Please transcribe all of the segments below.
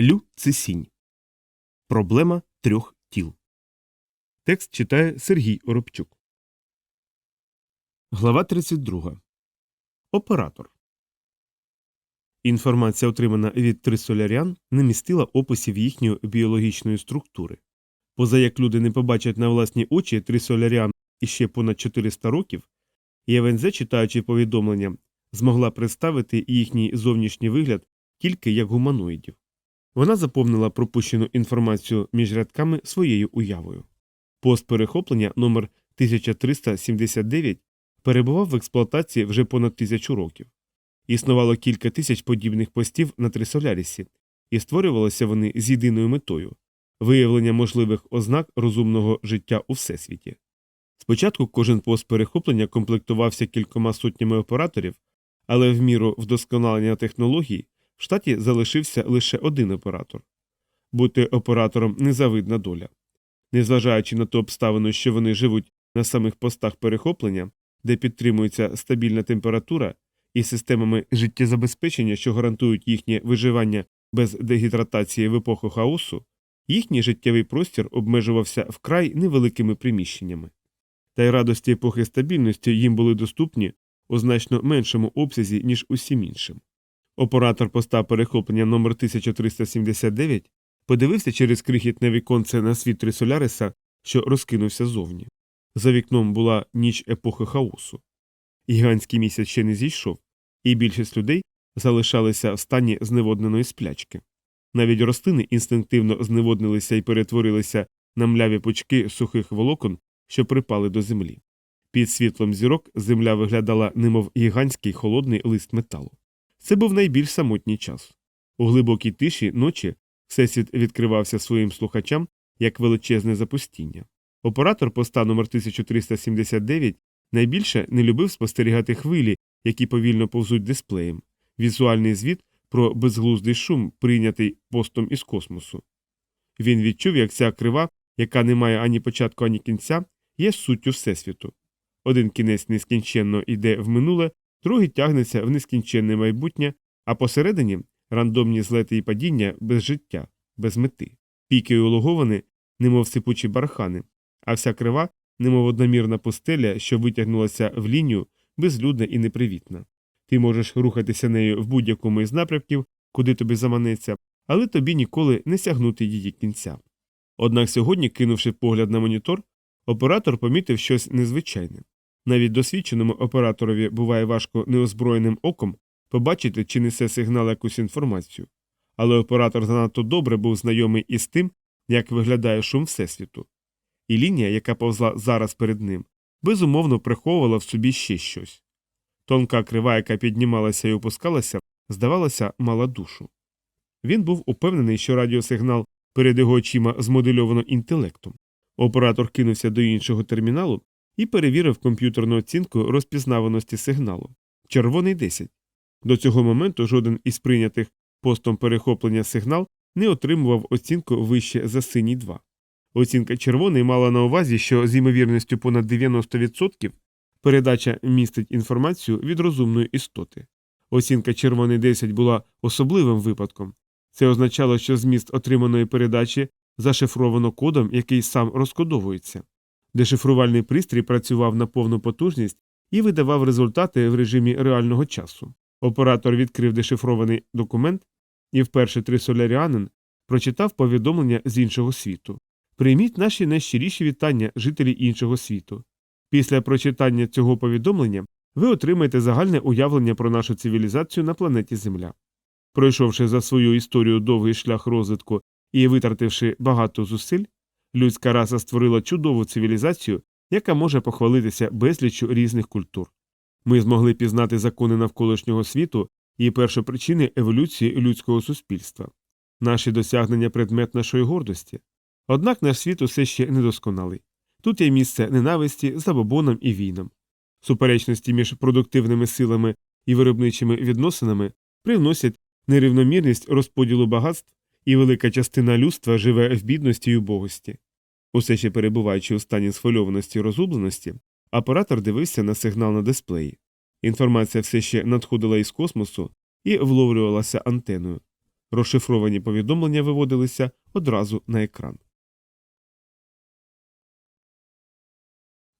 Лю Цисінь. Проблема трьох тіл. Текст читає Сергій Оробчук. Глава 32. Оператор. Інформація, отримана від трисолярян, не містила описів їхньої біологічної структури. Поза як люди не побачать на власні очі трисолярян іще понад 400 років, ЄВНЗ, читаючи повідомлення, змогла представити їхній зовнішній вигляд тільки як гуманоїдів. Вона заповнила пропущену інформацію між рядками своєю уявою. Пост перехоплення номер 1379 перебував в експлуатації вже понад тисячу років. Існувало кілька тисяч подібних постів на Трисолярісі, і створювалися вони з єдиною метою виявлення можливих ознак розумного життя у всесвіті. Спочатку кожен пост перехоплення комплектувався кількома сотнями операторів, але в міру вдосконалення технологій в штаті залишився лише один оператор. Бути оператором незавидна доля. Незважаючи на ту обставину, що вони живуть на самих постах перехоплення, де підтримується стабільна температура, і системами життєзабезпечення, що гарантують їхнє виживання без дегідратації в епоху хаосу, їхній життєвий простір обмежувався вкрай невеликими приміщеннями. Та й радості епохи стабільності їм були доступні у значно меншому обсязі, ніж усім іншим. Оператор поста перехоплення номер 1379 подивився через крихітне віконце на світ Трисоляриса, що розкинувся зовні. За вікном була ніч епохи хаосу. Гігантський місяць ще не зійшов, і більшість людей залишалися в стані зневодненої сплячки. Навіть рослини інстинктивно зневоднилися і перетворилися на мляві пучки сухих волокон, що припали до землі. Під світлом зірок земля виглядала, немов гігантський холодний лист металу. Це був найбільш самотній час. У глибокій тиші ночі всесвіт відкривався своїм слухачам як величезне запустіння. Оператор поста номер 1379 найбільше не любив спостерігати хвилі, які повільно повзуть дисплеєм, візуальний звіт про безглуздий шум, прийнятий постом із космосу. Він відчув, як ця крива, яка не має ані початку, ані кінця, є суттю Всесвіту. Один кінець нескінченно йде в минуле, другий тягнеться в нескінченне майбутнє, а посередині рандомні злети і падіння без життя, без мети. Піки улоговани, немов сипучі бархани, а вся крива, немов одномірна пустеля, що витягнулася в лінію, безлюдна і непривітна. Ти можеш рухатися нею в будь-якому із напрямків, куди тобі заманеться, але тобі ніколи не сягнути її кінця. Однак сьогодні, кинувши погляд на монітор, оператор помітив щось незвичайне. Навіть досвідченому операторові буває важко неозброєним оком побачити, чи несе сигнал якусь інформацію. Але оператор занадто добре був знайомий із тим, як виглядає шум Всесвіту. І лінія, яка повзла зараз перед ним, безумовно приховувала в собі ще щось. Тонка крива, яка піднімалася і опускалася, здавалося, мала душу. Він був упевнений, що радіосигнал перед його очима змодельовано інтелектом. Оператор кинувся до іншого терміналу і перевірив комп'ютерну оцінку розпізнаваності сигналу червоний 10. До цього моменту жоден із прийнятих постом перехоплення сигнал не отримував оцінку вище за синій 2. Оцінка червоний мала на увазі, що з ймовірністю понад 90% передача містить інформацію від розумної істоти. Оцінка червоний 10 була особливим випадком. Це означало, що зміст отриманої передачі зашифровано кодом, який сам розкодовується. Дешифрувальний пристрій працював на повну потужність і видавав результати в режимі реального часу. Оператор відкрив дешифрований документ, і вперше трисоляріанин прочитав повідомлення з іншого світу. Прийміть наші найщиріші вітання жителі іншого світу. Після прочитання цього повідомлення ви отримаєте загальне уявлення про нашу цивілізацію на планеті Земля. Пройшовши за свою історію довгий шлях розвитку і витративши багато зусиль, людська раса створила чудову цивілізацію, яка може похвалитися безліччю різних культур. Ми змогли пізнати закони навколишнього світу і першопричини еволюції людського суспільства, наші досягнення предмет нашої гордості. Однак наш світ усе ще недосконалий. Тут є місце ненависті, забобонам і війнам. Суперечності між продуктивними силами і виробничими відносинами привносять нерівномірність розподілу багатств, і велика частина людства живе в бідності й убогості. Усе ще перебуваючи у стані схвильованості і розгубленості, оператор дивився на сигнал на дисплеї. Інформація все ще надходила із космосу і вловлювалася антеною. Розшифровані повідомлення виводилися одразу на екран.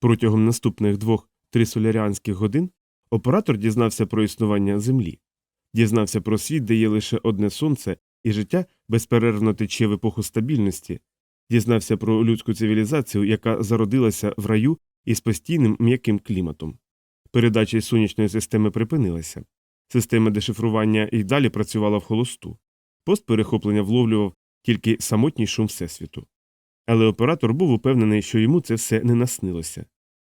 Протягом наступних двох трисоляріанських годин оператор дізнався про існування Землі, дізнався про світ, де є лише одне сонце, і життя безперервно тече в епоху стабільності, дізнався про людську цивілізацію, яка зародилася в раю із постійним м'яким кліматом. Передача сонячної системи припинилася. Система дешифрування і далі працювала в холосту. Пост перехоплення вловлював тільки самотній шум Всесвіту. Але оператор був упевнений, що йому це все не наснилося.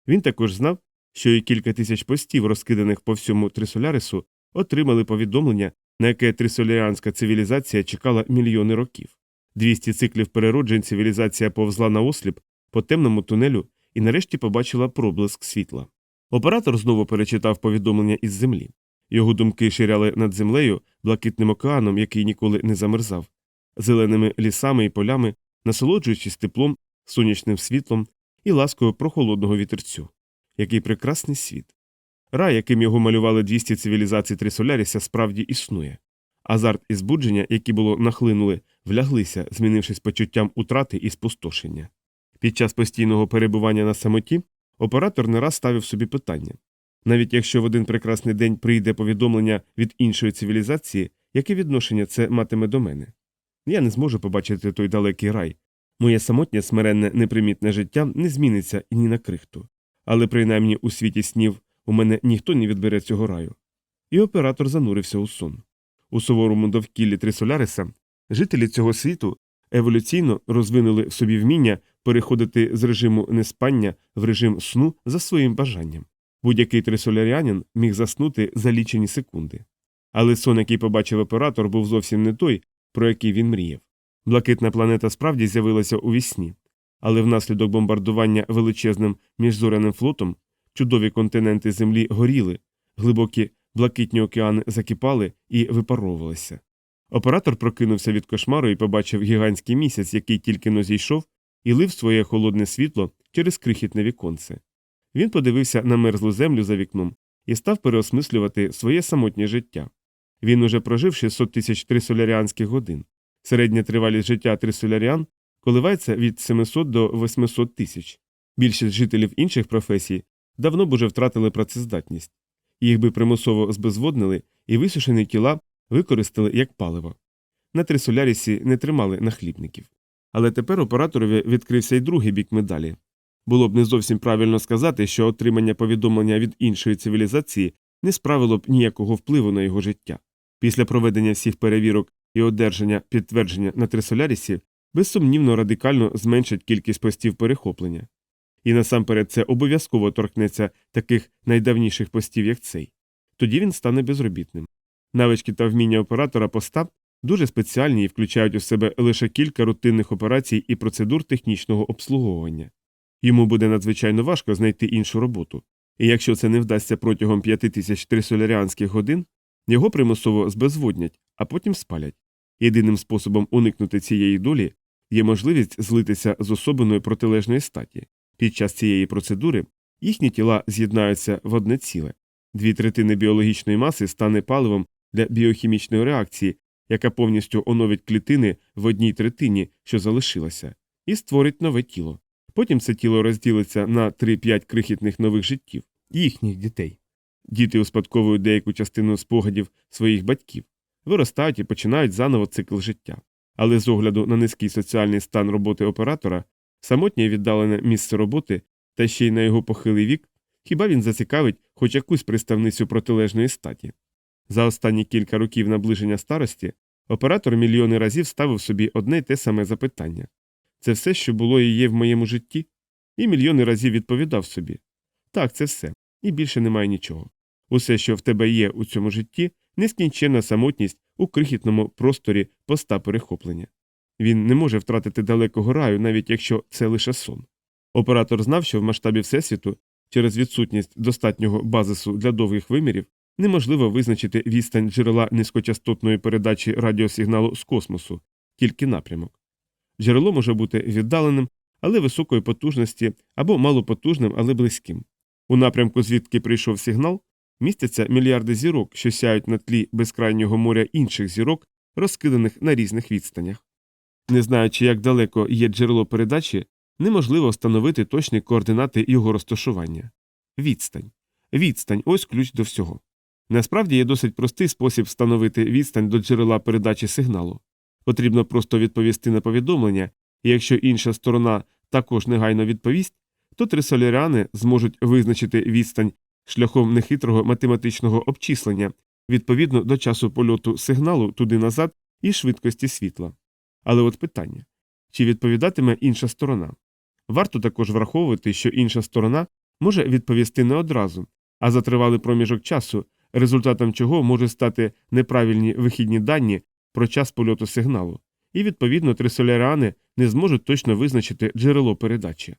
Він також знав, що і кілька тисяч постів, розкиданих по всьому Трисолярису, отримали повідомлення, на яке трисоляріанська цивілізація чекала мільйони років. 200 циклів перероджень цивілізація повзла на осліп по темному тунелю і нарешті побачила проблиск світла. Оператор знову перечитав повідомлення із землі. Його думки ширяли над землею, блакитним океаном, який ніколи не замерзав, зеленими лісами і полями, насолоджуючись теплом, сонячним світлом і ласкою прохолодного вітерцю. Який прекрасний світ. Рай, яким його малювали 200 цивілізацій Трисоляріса, справді існує. Азарт і збудження, які було нахлинули, вляглися, змінившись почуттям утрати і спустошення. Під час постійного перебування на самоті оператор не раз ставив собі питання навіть якщо в один прекрасний день прийде повідомлення від іншої цивілізації, яке відношення це матиме до мене? Я не зможу побачити той далекий рай. Моє самотнє смиренне непримітне життя не зміниться ні на крихту. Але принаймні у світі снів у мене ніхто не відбере цього раю. І оператор занурився у сон. У суворому довкіллі Трисоляриса жителі цього світу еволюційно розвинули в собі вміння переходити з режиму неспання в режим сну за своїм бажанням. Будь-який трисолярянин міг заснути за лічені секунди. Але сон, який побачив оператор, був зовсім не той, про який він мріяв. Блакитна планета справді з'явилася у вісні, але внаслідок бомбардування величезним міжзоряним флотом чудові континенти Землі горіли, глибокі блакитні океани закипали і випаровувалися. Оператор прокинувся від кошмару і побачив гігантський місяць, який тільки но зійшов, і лив своє холодне світло через крихітне віконце. Він подивився на мерзлу землю за вікном і став переосмислювати своє самотнє життя. Він уже прожив 600 тисяч трисоляріанських годин. Середня тривалість життя трисоляріан коливається від 700 до 800 тисяч. Більшість жителів інших професій давно б уже втратили працездатність. Їх би примусово збезводнили і висушені тіла використали як паливо. На трисолярісі не тримали нахлібників. Але тепер операторові відкрився й другий бік медалі. Було б не зовсім правильно сказати, що отримання повідомлення від іншої цивілізації не справило б ніякого впливу на його життя. Після проведення всіх перевірок і одержання підтвердження на Трисолярісі безсумнівно радикально зменшать кількість постів перехоплення. І насамперед це обов'язково торкнеться таких найдавніших постів, як цей. Тоді він стане безробітним. Навички та вміння оператора поста дуже спеціальні і включають у себе лише кілька рутинних операцій і процедур технічного обслуговування. Йому буде надзвичайно важко знайти іншу роботу, і якщо це не вдасться протягом 5300 соляріанських годин, його примусово збезводнять, а потім спалять. Єдиним способом уникнути цієї долі є можливість злитися з особиною протилежної статі. Під час цієї процедури їхні тіла з'єднаються в одне ціле. Дві третини біологічної маси стане паливом для біохімічної реакції, яка повністю оновить клітини в одній третині, що залишилася, і створить нове тіло. Потім це тіло розділиться на 3-5 крихітних нових життів, їхніх дітей. Діти успадковують деяку частину спогадів своїх батьків, виростають і починають заново цикл життя. Але з огляду на низький соціальний стан роботи оператора, самотнє віддалене місце роботи та ще й на його похилий вік, хіба він зацікавить хоч якусь представницю протилежної статі. За останні кілька років наближення старості оператор мільйони разів ставив собі одне й те саме запитання це все, що було і є в моєму житті, і мільйони разів відповідав собі так, це все, і більше немає нічого. Усе, що в тебе є у цьому житті, нескінченна самотність у крихітному просторі поста перехоплення. Він не може втратити далекого раю, навіть якщо це лише сон. Оператор знав, що в масштабі Всесвіту, через відсутність достатнього базису для довгих вимірів, неможливо визначити відстань джерела низькочастотної передачі радіосигналу з космосу, тільки напрямок. Джерело може бути віддаленим, але високої потужності або малопотужним, але близьким. У напрямку, звідки прийшов сигнал, містяться мільярди зірок, що сяють на тлі безкрайнього моря інших зірок, розкиданих на різних відстанях. Не знаючи, як далеко є джерело передачі, неможливо встановити точні координати його розташування. Відстань. Відстань ось ключ до всього. Насправді є досить простий спосіб встановити відстань до джерела передачі сигналу. Потрібно просто відповісти на повідомлення, і якщо інша сторона також негайно відповість, то трисоляріани зможуть визначити відстань шляхом нехитрого математичного обчислення відповідно до часу польоту сигналу туди назад і швидкості світла. Але от питання чи відповідатиме інша сторона? Варто також враховувати, що інша сторона може відповісти не одразу, а за тривалий проміжок часу, результатом чого можуть стати неправильні вихідні дані про час польоту сигналу, і відповідно трисоляріани не зможуть точно визначити джерело передачі.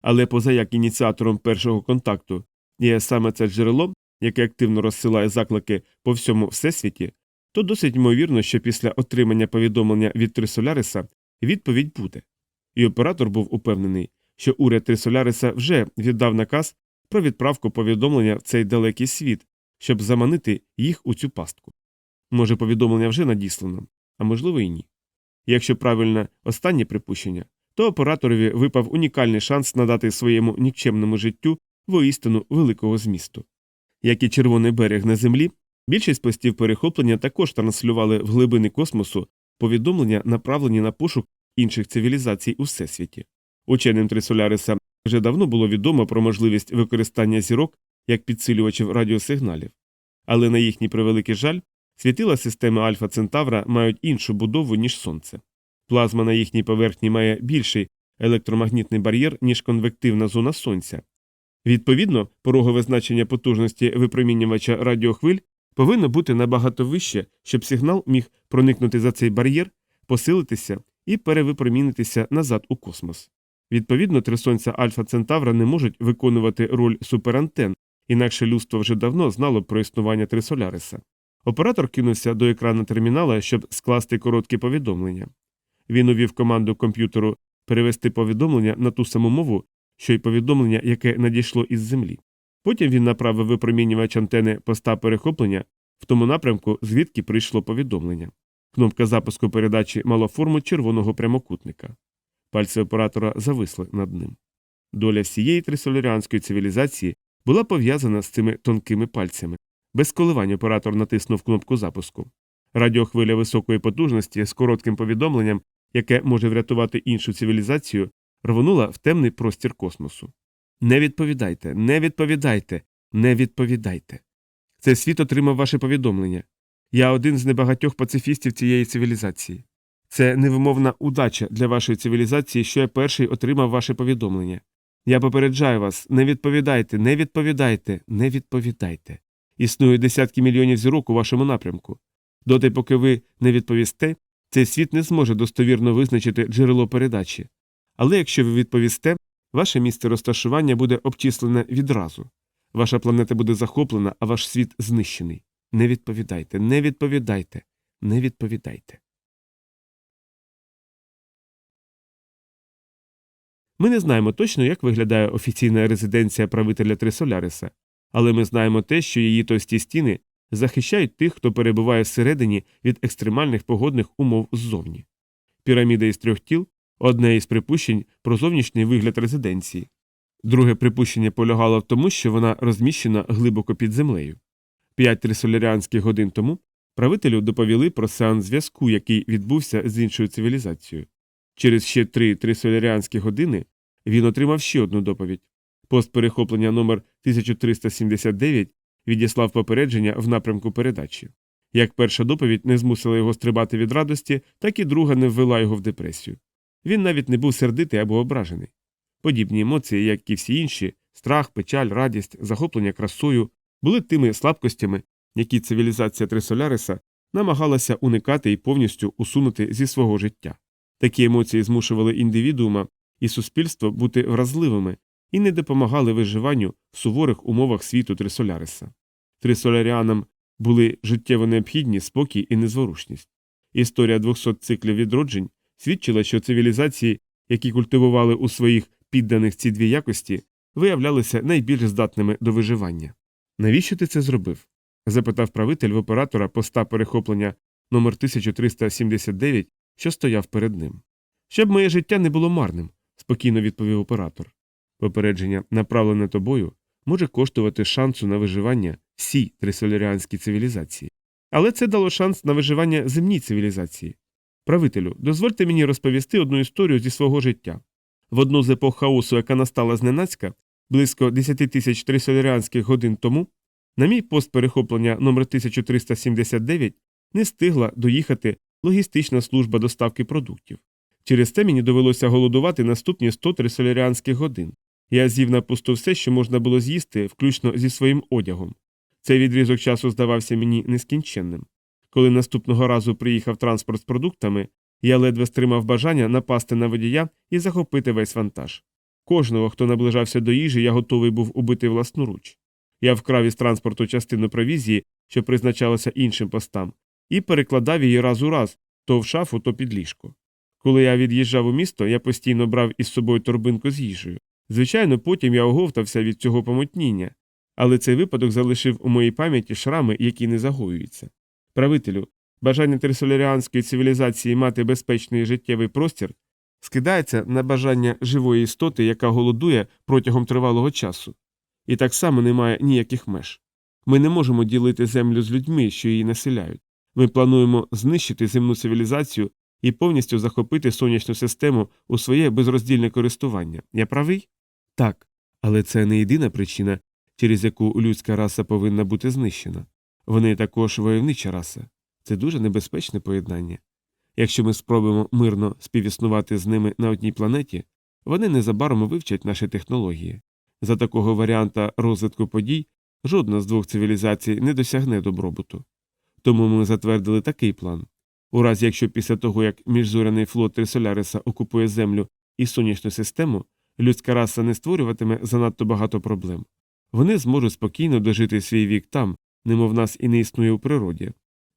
Але поза як ініціатором першого контакту є саме це джерело, яке активно розсилає заклики по всьому всесвіті, то досить ймовірно, що після отримання повідомлення від Трисоляриса відповідь буде. І оператор був упевнений, що уряд Трисоляриса вже віддав наказ про відправку повідомлення в цей далекий світ, щоб заманити їх у цю пастку. Може, повідомлення вже надіслано, а можливо і ні. Якщо правильне останнє припущення, то операторові випав унікальний шанс надати своєму нікчемному життю воістину великого змісту. Як і червоний берег на землі, більшість постів перехоплення також транслювали в глибини космосу повідомлення, направлені на пошук інших цивілізацій у всесвіті. Ученим Трисоляриса вже давно було відомо про можливість використання зірок як підсилювачів радіосигналів, але на їхній превеликий жаль світила системи Альфа Центавра мають іншу будову, ніж Сонце. Плазма на їхній поверхні має більший електромагнітний бар'єр, ніж конвективна зона Сонця. Відповідно, порогове значення потужності випромінювача радіохвиль повинно бути набагато вище, щоб сигнал міг проникнути за цей бар'єр, посилитися і перевипромінитися назад у космос. Відповідно, три сонця Альфа Центавра не можуть виконувати роль суперантен, інакше людство вже давно знало про існування Трисоляриса. Оператор кинувся до екрану термінала, щоб скласти короткі повідомлення. Він увів команду комп'ютеру перевести повідомлення на ту саму мову, що й повідомлення, яке надійшло із землі. Потім він направив випромінювач антени поста перехоплення в тому напрямку, звідки прийшло повідомлення. Кнопка запуску передачі мала форму червоного прямокутника. Пальці оператора зависли над ним. Доля всієї трисоляріанської цивілізації була пов'язана з цими тонкими пальцями. Без коливань оператор натиснув кнопку запуску. Радіохвиля високої потужності з коротким повідомленням, яке може врятувати іншу цивілізацію, рвонула в темний простір космосу. Не відповідайте, не відповідайте, не відповідайте. Цей світ отримав ваше повідомлення. Я один з небагатьох пацифістів цієї цивілізації. Це невимовна удача для вашої цивілізації, що я перший отримав ваше повідомлення. Я попереджаю вас, не відповідайте, не відповідайте, не відповідайте. Існує десятки мільйонів зірок у вашому напрямку. Доти, поки ви не відповісте, цей світ не зможе достовірно визначити джерело передачі. Але якщо ви відповісте, ваше місце розташування буде обчислене відразу. Ваша планета буде захоплена, а ваш світ знищений. Не відповідайте, не відповідайте, не відповідайте. Ми не знаємо точно, як виглядає офіційна резиденція правителя Трисоляриса, але ми знаємо те, що її товсті стіни захищають тих, хто перебуває всередині від екстремальних погодних умов ззовні. Піраміда із трьох тіл одне із припущень про зовнішній вигляд резиденції. Друге припущення полягало в тому, що вона розміщена глибоко під землею. П'ять трисоляріанських годин тому правителю доповіли про сеанс зв'язку, який відбувся з іншою цивілізацією. Через ще три трисоляріанські години він отримав ще одну доповідь. Пост перехоплення номер 1379 відіслав попередження в напрямку передачі. Як перша доповідь не змусила його стрибати від радості, так і друга не ввела його в депресію. Він навіть не був сердитий або ображений. Подібні емоції, як і всі інші страх, печаль, радість, захоплення красою, були тими слабкостями, які цивілізація Трисоляриса намагалася уникати і повністю усунути зі свого життя. Такі емоції змушували індивідуума і суспільство бути вразливими і не допомагали виживанню в суворих умовах світу Трисоляриса. Трисоляріанам були життєво необхідні спокій і незворушність. Історія 200 циклів відроджень свідчила, що цивілізації, які культивували у своїх підданих ці дві якості, виявлялися найбільш здатними до виживання. Навіщо ти це зробив? запитав правитель в оператора поста перехоплення номер 1379, що стояв перед ним. Щоб моє життя не було марним, спокійно відповів оператор. Попередження, направлене тобою, може коштувати шансу на виживання всій трисоляріанській цивілізації. Але це дало шанс на виживання земній цивілізації. Правителю, дозвольте мені розповісти одну історію зі свого життя. В одну з епох хаосу, яка настала зненацька, близько 10 тисяч трисоляріанських годин тому, на мій пост перехоплення номер 1379 не встигла доїхати логістична служба доставки продуктів. Через це мені довелося голодувати наступні 100 трисоляріанських годин. Я з'їв на пусту все, що можна було з'їсти, включно зі своїм одягом. Цей відрізок часу здавався мені нескінченним. Коли наступного разу приїхав транспорт з продуктами, я ледве стримав бажання напасти на водія і захопити весь вантаж. Кожного, хто наближався до їжі, я готовий був убити власноруч. Я вкрав із транспорту частину провізії, що призначалася іншим постам, і перекладав її раз у раз то в шафу, то під ліжко. Коли я від'їжджав у місто, я постійно брав із собою торбинку з їжею. Звичайно, потім я оговтався від цього помутніння, але цей випадок залишив у моїй пам'яті шрами, які не загоюються. Правителю, бажання трисоляріанської цивілізації мати безпечний життєвий простір скидається на бажання живої істоти, яка голодує протягом тривалого часу, і так само немає ніяких меж. Ми не можемо ділити землю з людьми, що її населяють. Ми плануємо знищити земну цивілізацію і повністю захопити сонячну систему у своє безроздільне користування. Я правий? Так. Але це не єдина причина, через яку людська раса повинна бути знищена. Вони також войовнича раса. Це дуже небезпечне поєднання. Якщо ми спробуємо мирно співіснувати з ними на одній планеті, вони незабаром вивчать наші технології. За такого варіанта розвитку подій жодна з двох цивілізацій не досягне добробуту. Тому ми затвердили такий план. У разі якщо після того, як міжзоряний флот Трисоляриса окупує Землю і сонячну систему, людська раса не створюватиме занадто багато проблем. Вони зможуть спокійно дожити свій вік там, немов нас і не існує у природі.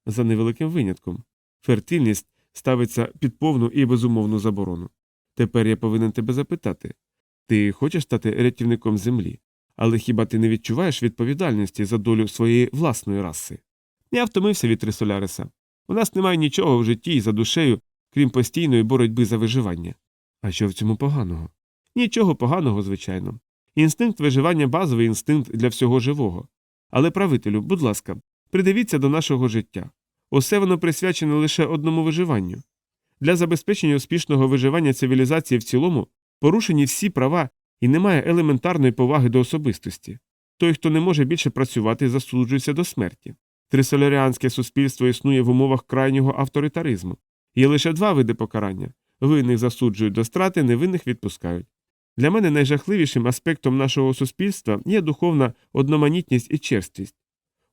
За невеликим винятком. Фертильність ставиться під повну і безумовну заборону. Тепер я повинен тебе запитати ти хочеш стати рятівником землі, але хіба ти не відчуваєш відповідальності за долю своєї власної раси? Я втомився від Трисоляриса. У нас немає нічого в житті і за душею, крім постійної боротьби за виживання. А що в цьому поганого? Нічого поганого, звичайно. Інстинкт виживання базовий інстинкт для всього живого. Але, правителю, будь ласка, придивіться до нашого життя. Усе воно присвячене лише одному виживанню. Для забезпечення успішного виживання цивілізації в цілому порушені всі права і немає елементарної поваги до особистості. Той, хто не може більше працювати, засуджується до смерті. Трисоляріанське суспільство існує в умовах крайнього авторитаризму. Є лише два види покарання винних засуджують до страти, невинних відпускають. Для мене найжахливішим аспектом нашого суспільства є духовна одноманітність і черствість.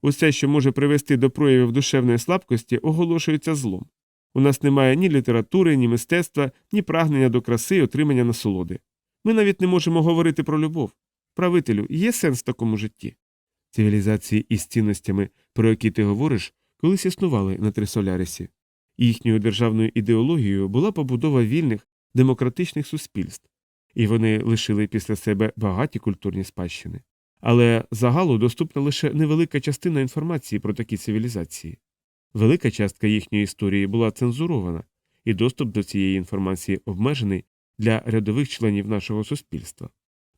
Усе, що може привести до проявів душевної слабкості, оголошується злом. У нас немає ні літератури, ні мистецтва, ні прагнення до краси і отримання насолоди. Ми навіть не можемо говорити про любов. Правителю, є сенс в такому житті. Цивілізації із цінностями, про які ти говориш, колись існували на Трисолярисі. Їхньою державною ідеологією була побудова вільних, демократичних суспільств, і вони лишили після себе багаті культурні спадщини. Але загалу доступна лише невелика частина інформації про такі цивілізації. Велика частка їхньої історії була цензурована, і доступ до цієї інформації обмежений для рядових членів нашого суспільства.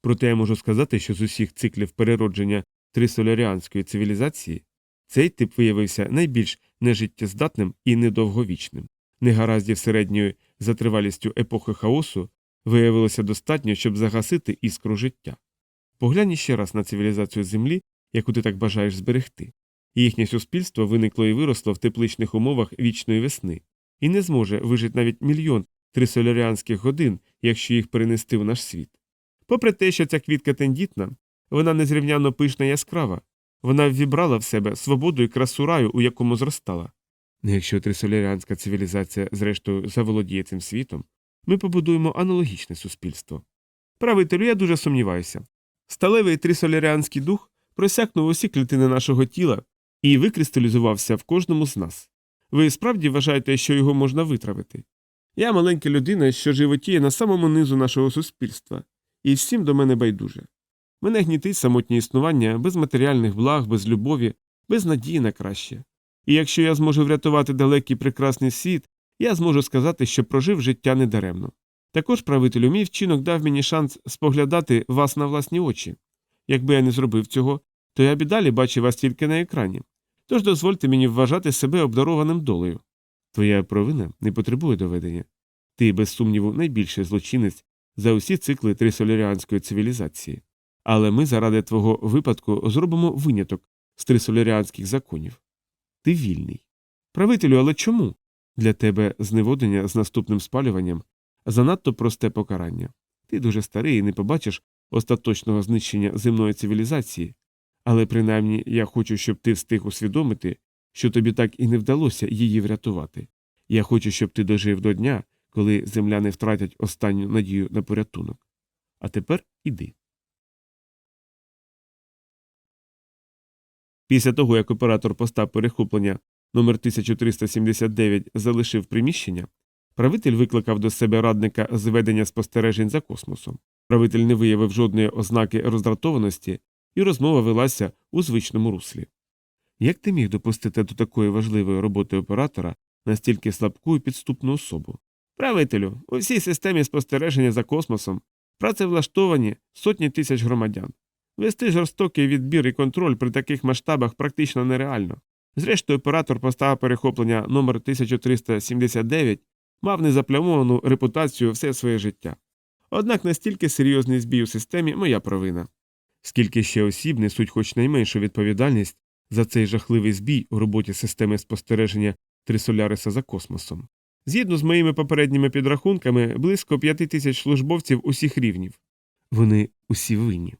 Проте я можу сказати, що з усіх циклів переродження трисоляріанської цивілізації цей тип виявився найбільш нежиттєздатним і недовговічним. Негараздів середньої за тривалістю епохи хаосу виявилося достатньо, щоб загасити іскру життя. Поглянь ще раз на цивілізацію Землі, яку ти так бажаєш зберегти. Їхнє суспільство виникло і виросло в тепличних умовах вічної весни, і не зможе вижити навіть мільйон трисоляріанських годин, якщо їх перенести в наш світ. Попри те, що ця квітка тендітна, вона незрівняно пишна і яскрава, вона ввібрала в себе свободу і красу раю, у якому зростала. Якщо трисоляріанська цивілізація, зрештою, заволодіє цим світом, ми побудуємо аналогічне суспільство. Правителю, я дуже сумніваюся. Сталевий трисоляріанський дух просякнув усі клітини нашого тіла і викристалізувався в кожному з нас. Ви справді вважаєте, що його можна витравити? Я маленька людина, що животіє на самому низу нашого суспільства, і всім до мене байдуже. Мене гнітить самотнє існування без матеріальних благ, без любові, без надії на краще. І якщо я зможу врятувати далекий прекрасний світ, я зможу сказати, що прожив життя недаремно. Також, правителю, мій вчинок дав мені шанс споглядати вас на власні очі. Якби я не зробив цього, то я б і далі бачив вас тільки на екрані. Тож дозвольте мені вважати себе обдарованим долею. Твоя провина не потребує доведення. Ти, без сумніву, найбільший злочинець за усі цикли трисоляріанської цивілізації. Але ми заради твого випадку зробимо виняток з трисоляріанських законів. Ти вільний. Правителю, але чому? Для тебе зневодення з наступним спалюванням занадто просте покарання. Ти дуже старий і не побачиш остаточного знищення земної цивілізації, але принаймні я хочу, щоб ти встиг усвідомити, що тобі так і не вдалося її врятувати. Я хочу, щоб ти дожив до дня, коли земляни втратять останню надію на порятунок. А тепер іди. Після того, як оператор постав перехоплення номер 1379 залишив приміщення, правитель викликав до себе радника з ведення спостережень за космосом. Правитель не виявив жодної ознаки роздратованості, і розмова велася у звичному руслі. Як ти міг допустити до такої важливої роботи оператора настільки слабку і підступну особу? Правителю, у всій системі спостереження за космосом працевлаштовані сотні тисяч громадян. Вести жорстокий відбір і контроль при таких масштабах практично нереально. Зрештою, оператор постава перехоплення номер 1379 мав незаплямовану репутацію все своє життя. Однак настільки серйозний збій у системі моя провина. Скільки ще осіб несуть хоч найменшу відповідальність за цей жахливий збій у роботі системи спостереження Трисоляриса за космосом. Згідно з моїми попередніми підрахунками, близько п'яти тисяч службовців усіх рівнів. Вони усі винні.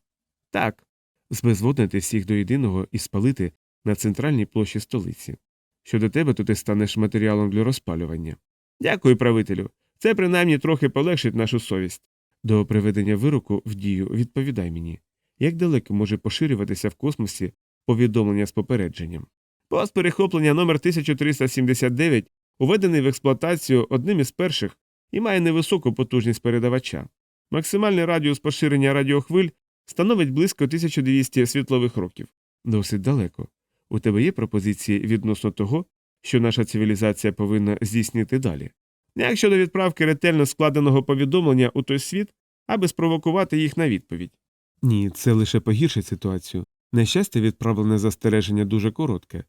Так, збезводнити всіх до єдиного і спалити на центральній площі столиці. Щодо тебе, то ти станеш матеріалом для розпалювання. Дякую, правителю. Це принаймні трохи полегшить нашу совість. До приведення вироку в дію відповідай мені, як далеко може поширюватися в космосі повідомлення з попередженням. Пост перехоплення номер 1379 уведений в експлуатацію одним із перших і має невисоку потужність передавача. Максимальний радіус поширення радіохвиль становить близько 1200 світлових років. Досить далеко. У тебе є пропозиції відносно того, що наша цивілізація повинна здійснити далі. Як щодо відправки ретельно складеного повідомлення у той світ, аби спровокувати їх на відповідь? Ні, це лише погіршить ситуацію. Нещастя, відправлене застереження дуже коротке.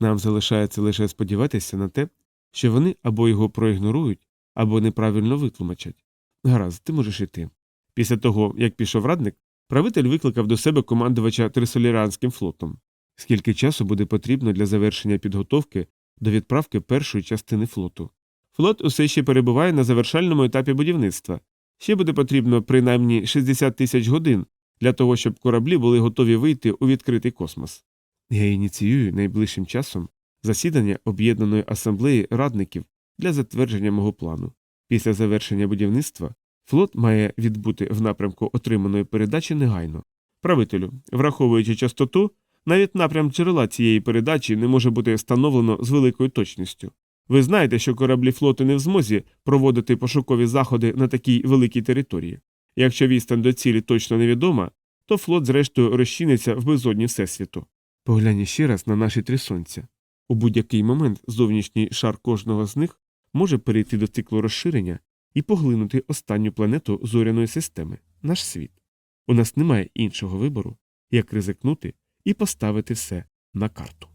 Нам залишається лише сподіватися на те, що вони або його проігнорують, або неправильно витлумачать. Гаразд, ти можеш іти. Після того, як пішов радник, правитель викликав до себе командувача Трисоліранським флотом. Скільки часу буде потрібно для завершення підготовки до відправки першої частини флоту? Флот усе ще перебуває на завершальному етапі будівництва. Ще буде потрібно принаймні 60 тисяч годин для того, щоб кораблі були готові вийти у відкритий космос. Я ініціюю найближчим часом засідання об'єднаної асамблеї радників для затвердження мого плану. Після завершення будівництва флот має відбути в напрямку отриманої передачі негайно. Правителю, враховуючи частоту, навіть напрям джерела цієї передачі не може бути встановлено з великою точністю. Ви знаєте, що кораблі флоту не в змозі проводити пошукові заходи на такій великій території. Якщо відстань до цілі точно невідома, то флот, зрештою, розчиниться в безодні Всесвіту. Поглянь ще раз на наші три сонця. У будь-який момент зовнішній шар кожного з них може перейти до циклу розширення і поглинути останню планету зоряної системи наш світ. У нас немає іншого вибору, як ризикнути і поставити все на карту.